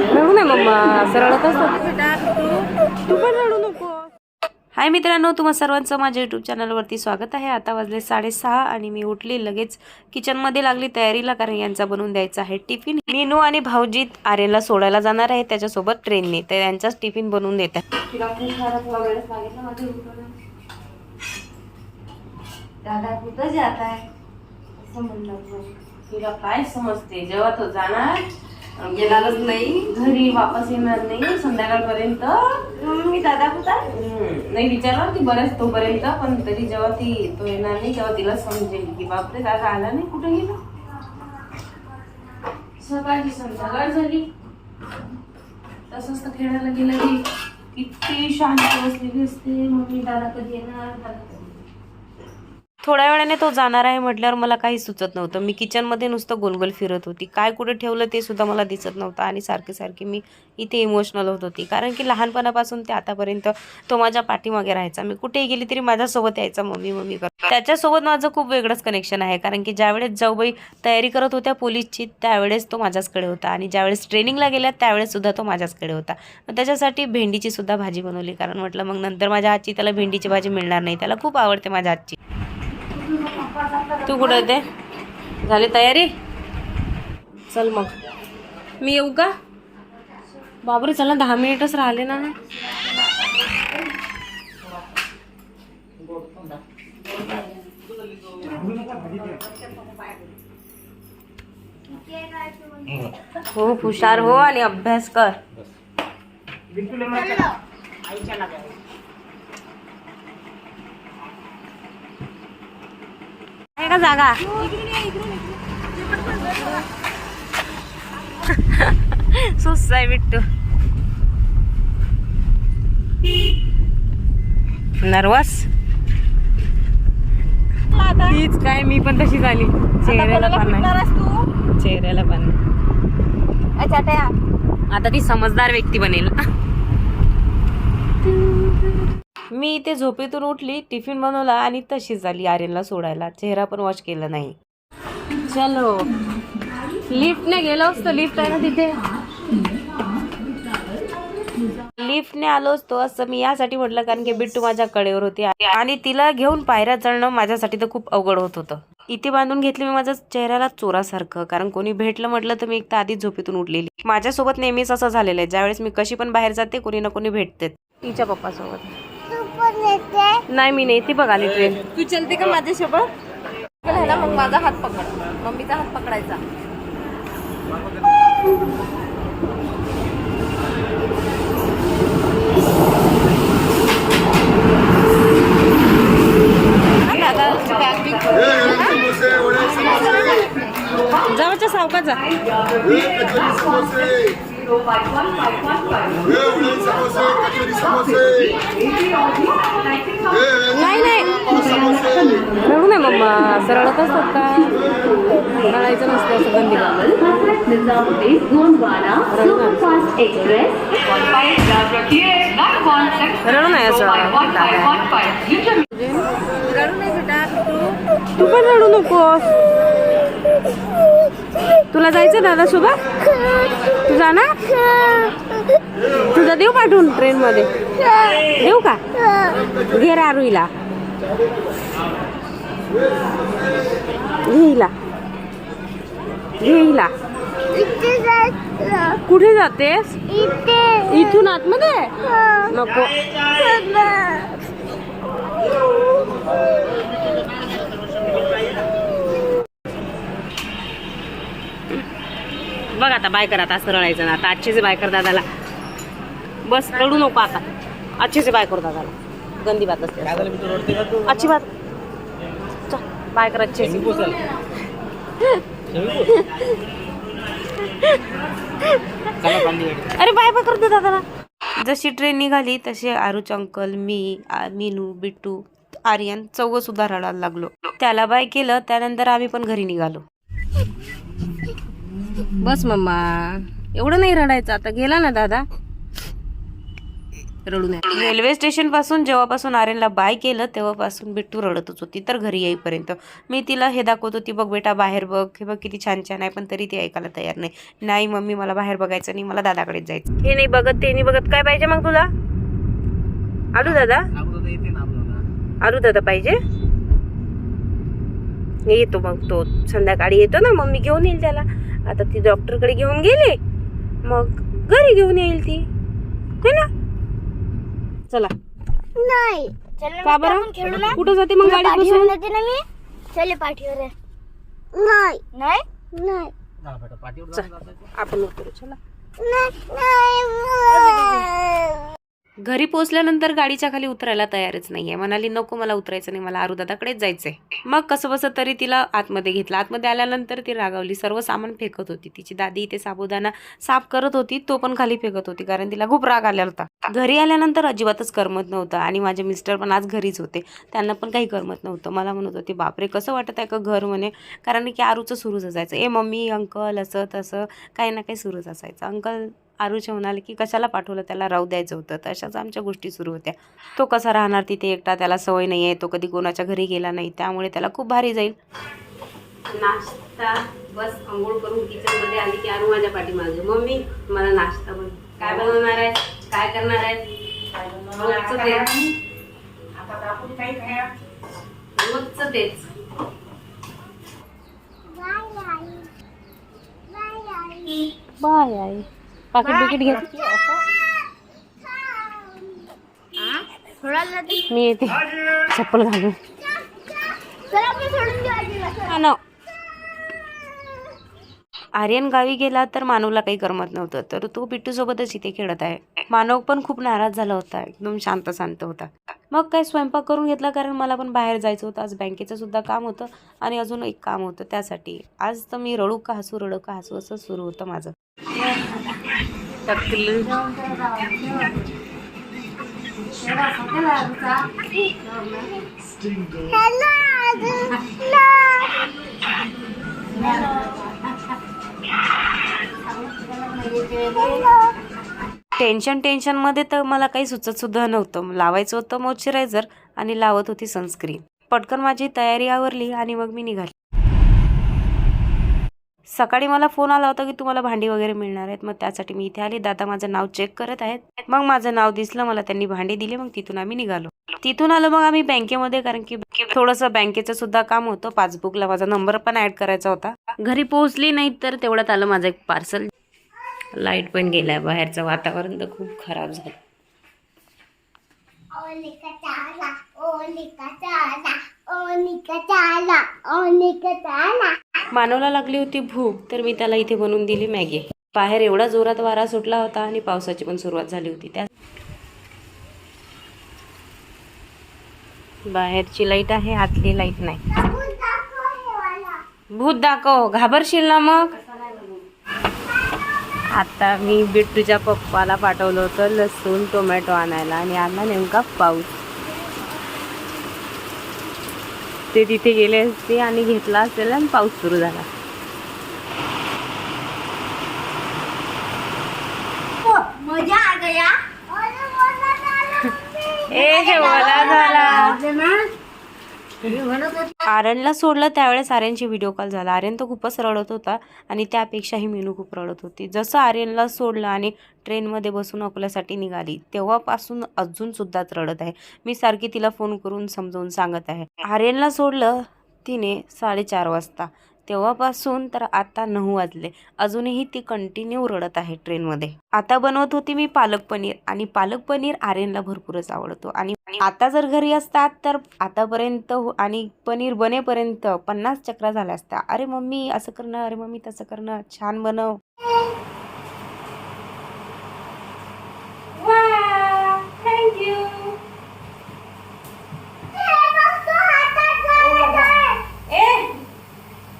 रडू नाही मम्मा असं रडत असतो तू पण रडू नको. हाय मित्रांनो तुम्हा सर्वांचं माझ्या यूट्यूब चॅनलवरती स्वागत आहे. आता वाजले साडेसहा आणि मी उठली. लगेच किचनमध्ये लागली तयारीला कारण यांचा बनवून द्यायचा आहे टिफिन मीनू आणि भाऊजीत आर्यनला सोडायला जाणार आहे. त्याच्यासोबत ट्रेनने. तर यांचाच टिफिन बनवून देत आहे दादा कुठं जात आहे तुला काय समजते? जेव्हा तो जाणार येणारच नाही. घरी वापस येणार नाही. संध्याकाळपर्यंत. मी दादा कुठं नाही विचारणार ती बऱ्याच तोपर्यंत पण तरी जेव्हा ती तो येणार नाही तेव्हा तिला समजेल की बापरे दादा आला नाही. कुठे गेला? सकाळची संध्याकाळ झाली. तसंच तर खेळायला गेलं की किती शांत बसलेली असते. मम्मी दादा कधी येणार? दादा कधी येणार? थोड्या वेळाने तो जाणार आहे म्हटल्यावर मला काही सुचत नव्हतं. मी किचनमध्ये नुसतं गोलगोल फिरत होती. काय कुठे ठेवलं ते सुद्धा मला दिसत नव्हतं आणि सारखी सारखी मी इथे इमोशनल होत होती. कारण की लहानपणापासून ते आतापर्यंत तो माझ्या पाठीमागे राहायचा. मी कुठेही गेली तरी माझ्यासोबत यायचा मम्मी मम्मी करत. त्याच्यासोबत माझं खूप वेगळंच कनेक्शन आहे. कारण की ज्यावेळेस जाऊबाई तयारी करत होत्या पोलीसची त्यावेळेस तो माझ्याचकडे होता. आणि ज्यावेळेस ट्रेनिंगला गेल्या त्यावेळेस सुद्धा तो माझ्याचकडे होता. मग त्याच्यासाठी भेंडीची सुद्धा भाजी बनवली. कारण म्हटलं मग नंतर माझ्या आजची त्याला भेंडीची भाजी मिळणार नाही. त्याला खूप आवडते माझ्या आजची. तू कुठं येते झाली तयारी? चल मग. मी येऊ का? बाबरे चला दहा मिनिटच राहिले ना. हो हुशार हो आणि अभ्यास कर. आहे का जागा? सुस्त आहे बिट्टू नर्वस तीच काय मी पण तशी झाली. चेहऱ्याला पण नाही. चेहऱ्याला पण नाही. आता ती समजदार व्यक्ती बनेल. मी इथे झोपेतून उठली टिफिन बनवला आणि तशीच झाली आर्यनला सोडायला. चेहरा पण वॉश केला नाही. चलो. लिफ्टने गेलो असतो लिफ्ट आहे ना तिथे? लिफ्टने आलो असतो असं मी यासाठी म्हटलं कारण की बिट्टू माझ्या कडेवर होती आणि तिला घेऊन पायऱ्या चढणं माझ्यासाठी तर खूप अवघड होत होतं. इथे बांधून घेतली मी माझ्या चेहऱ्याला चोरासारखं कारण कोणी भेटलं म्हटलं तर मी एक तर आधीच झोपेतून उठलेली. माझ्यासोबत नेहमीच असं झालेलं आहे. ज्यावेळेस मी कशी पण बाहेर जाते कोणी ना कोणी भेटते तिच्या पप्पासोबत. नाही मी नाही ती बघ आली ट्रेन तू चलते का माझ्यासोबत? ना मग माझा हात पकड. मम्मीचा हात पकडायचा. जवळच्या सावकात नाही नाही रडू नाही मम्मा असं रडत असतात का रडायचं नसतं असं. रडू नाही असं रडू नाही बेटा तू तू पण रडू नकोस. तुला जायचं दादा सोबत तू जा ना? तुझा देऊ पाठवून ट्रेन मध्ये देऊ का? घे रारुईला. घेईला घेईला कुठे जातेस? इथून आतमध्ये? नको. बघ आता बाय कर आता असं रडायचं ना. आता आजचे बाय कर दादाला. बस रडू नको आता. आजचे बाय कर दादाला. गंदी बात असते. अच्छी बात चल, बाय कर अच्छे अरे बाय बाय करतो दादाला. जशी ट्रेन निघाली तसे आरुच अंकल मी मीनू बिट्टू आर्यन चौघ सुद्धा रडायला लागलो. त्याला बाय केलं त्यानंतर आम्ही पण घरी निघालो. बस मम्मा. एवढं नाही रडायचं. आता गेला ना दादा. रडू नये रेल्वे स्टेशनपासून जेव्हापासून आर्यनला बाय केलं तेव्हापासून बिट्टू रडतच होती. तर घरी येईपर्यंत. मी तिला हे दाखवत होती बघ बेटा बाहेर बघ. हे बघ किती छान छान आहे पण तरी ती ऐकायला तयार नाही. नाही मम्मी मला बाहेर बघायचं नाही. मला दादाकडेच जायचं. हे नाही बघत ते नाही बघत. काय पाहिजे मग तुला? आलू दादा. आलू दादा पाहिजे? येतो मग तो. संध्याकाळी येतो ना. मम्मी घेऊन येईल त्याला. आता ती डॉक्टरकडे घेऊन गेले. मग घरी घेऊन येईल ती. है ना? चला. नाही. चल का बरं? कुठं जाते मग गाडी बसून? जाते ना मी. चल पाठीवर. नाही. नाही? नाही. आपण उतरू चला. नाही, नाही. घरी पोहोचल्यानंतर गाडीच्या खाली उतरायला तयारच नाहीये. म्हणाली नको मला उतरायचं नाही. मला आरुदादाकडेच जायचंय. मग कसं बसं तरी तिला आतमध्ये घेतलं. आतमध्ये आल्यानंतर ती रागावली. सर्व सामान फेकत होती. तिची दादी इथे साबुदाणा साफ करत होती. तो पण खाली फेकत होती कारण तिला खूप राग आला होता. घरी आल्यानंतर अजिबातच करमत नव्हतं आणि माझे मिस्टर पण आज घरीच होते. त्यांना पण काही करमत नव्हतं. मला म्हणत होते बापरे कसं वाटत आहे का घर? म्हणे कारण की आरूचं सुरूच असायचं. ए मम्मी अंकल असं तसं काही ना काही सुरूच असायचं. अंकल आरूचे म्हणाले की कशाला पाठवलं? त्याला राहू द्यायचं होतं. तर अशाच आमच्या गोष्टी सुरू होत्या. तो कसा राहणार तिथे एकटा? त्याला सवय नाही आहे तो कधी कोणाच्या घरी गेला नाही. त्यामुळे त्याला खूप भारी जाईल. नाश्ता बस आंघोळ करून किचनमध्ये आली की आरू माझ्या पाठीमागे. मम्मी मला नाश्ता बन काय बनवणार आहे काय करणार आहे रोजचं तेच. रोजचं तेच. बाय आहे पाकिट मी येते. चप्पल घालून. हा आर्यन गावी गेला तर मानवला काही करमत नव्हतं. तर तो बिट्टू सोबतच इथे खेळत आहे. मानव पण खूप नाराज झाला होता. एकदम शांत शांत होता. मग काय स्वयंपाक करून घेतला? कारण मला पण बाहेर जायचं होतं. आज बँकेचं सुद्धा काम होतं आणि अजून एक काम होतं त्यासाठी. आज तर मी रडू का हसू रडू का हसू असं सुरू होतं माझं. टकलं. टेन्शन टेन्शनमध्ये तर मला काही सुचत सुद्धा नव्हतं. लावायचं होतं मॉइश्चरायझर आणि लावत होती सनस्क्रीन पटकन माझी तयारी आवरली आणि मग मी निघाली. सकाळी मला फोन आला होता की तुम्हाला भांडी वगैरे मिळणार आहेत. मग त्यासाठी मी इथे आली. दादा माझं नाव चेक करत आहेत. मग माझं नाव दिसलं. मला त्यांनी भांडी दिले. मग तिथून आम्ही निघालो. तिथून आलो मग आम्ही बँकेमध्ये कारण की थोडंसं बँकेचं सुद्धा काम होतं. पासबुकला माझा नंबर पण ऍड करायचा होता. घरी पोहोचली नाही तर तेवढ्यात आलं माझं एक पार्सल लाइट पण गेलाय बाहेरचं वातावरण तर खूप खराब झालं. ओनिका चाला. ओनिका चाला. ओनिका चाला. चाला. मानवला लागली होती भूक तर मी त्याला इथे बनवून दिली मॅगी. बाहेर एवढा जोरात वारा सुटला होता आणि पावसाची पण सुरुवात झाली होती. त्या बाहेरची लाइट आहे आतली लाइट नाही. भूत दाखव घाबरशील ना मग? आता मी बिट्टूच्या पप्पाला पाठवलं होतं लसूण टोमॅटो आणायला आणि आणला नेमका पाऊस. ते तिथे गेले असते आणि घेतला असेल आणि पाऊस सुरू झाला. मजा आ गया. ए हे मला झाला. आर्यनला सोडलं त्यावेळेस आर्यनची व्हिडिओ कॉल झाला. आर्यन तो खूपच रडत होता आणि त्यापेक्षाही मेनू खूप रडत होती. जसं आर्यनला सोडलं आणि ट्रेनमध्ये बसून अकोल्यासाठी निघाली तेव्हापासून अजून सुद्धाच रडत आहे. मी सारखी तिला फोन करून समजावून सांगत आहे. आर्यनला सोडलं तिने साडेचार वाजता. तेव्हापासून तर आता नऊ वाजले. अजूनही ती कंटिन्यू रडत आहे ट्रेनमध्ये. आता बनवत होती मी पालक पनीर आणि पालक पनीर आर्यनला भरपूरच आवडतो. आणि आता जर घरी असतात तर आतापर्यंत हो आणि पनीर बनेपर्यंत पन्नास चक्रा झाल्या असत्या. अरे मम्मी असं करणं अरे मम्मी तसं करणं छान बनव थँक्यू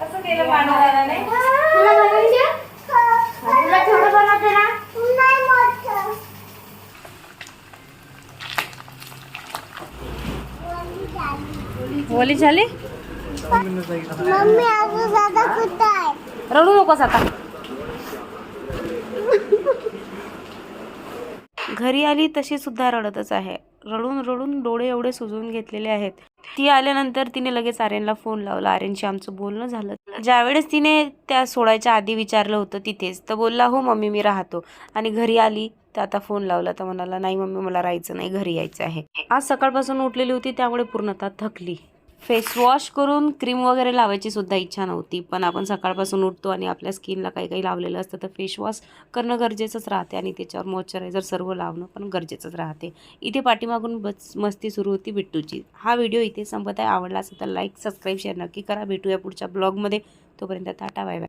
कसं केलं पाण्याने तुला बनवायचे तुला थोडं बनवते ना नाही मोठं ओली झाली? रडू नकोस आता. घरी आली तशी सुद्धा रडतच आहे. रडून रडून डोळे एवढे सुजवून घेतलेले आहेत. ती आल्यानंतर तिने लगेच आर्यनला फोन लावला. आर्यनशी आमचं बोलणं झालं. ज्यावेळेस तिने त्या सोडायच्या आधी विचारलं होतं तिथेच तर बोलला हो मम्मी मी राहतो. आणि घरी आली तर आता फोन लावला तर म्हणाला नाही मम्मी मला राहायचं नाही घरी यायचं आहे. आज सकाळपासून उठलेली होती त्यामुळे पूर्णतः थकली. फेस वॉश करून क्रीम वगैरे लावायची सुद्धा इच्छा नव्हती. पण आपण सकाळपासून उठतो आणि आपल्या स्किनला काही काही लावलेलं असतं तर फेस वॉश करणं गरजेचंच राहते आणि त्याच्यावर मॉइश्चरायझर सर्व लावणं पण गरजेचंच राहते. इथे पाठीमागून बस मस्ती सुरू होती बिट्टूची. हा व्हिडिओ इथे संपत आहे. आवडला असेल तर लाईक सबस्क्राईब शेअर नक्की करा. भेटूया पुढच्या ब्लॉगमध्ये. तोपर्यंत टाटा बाय बाय.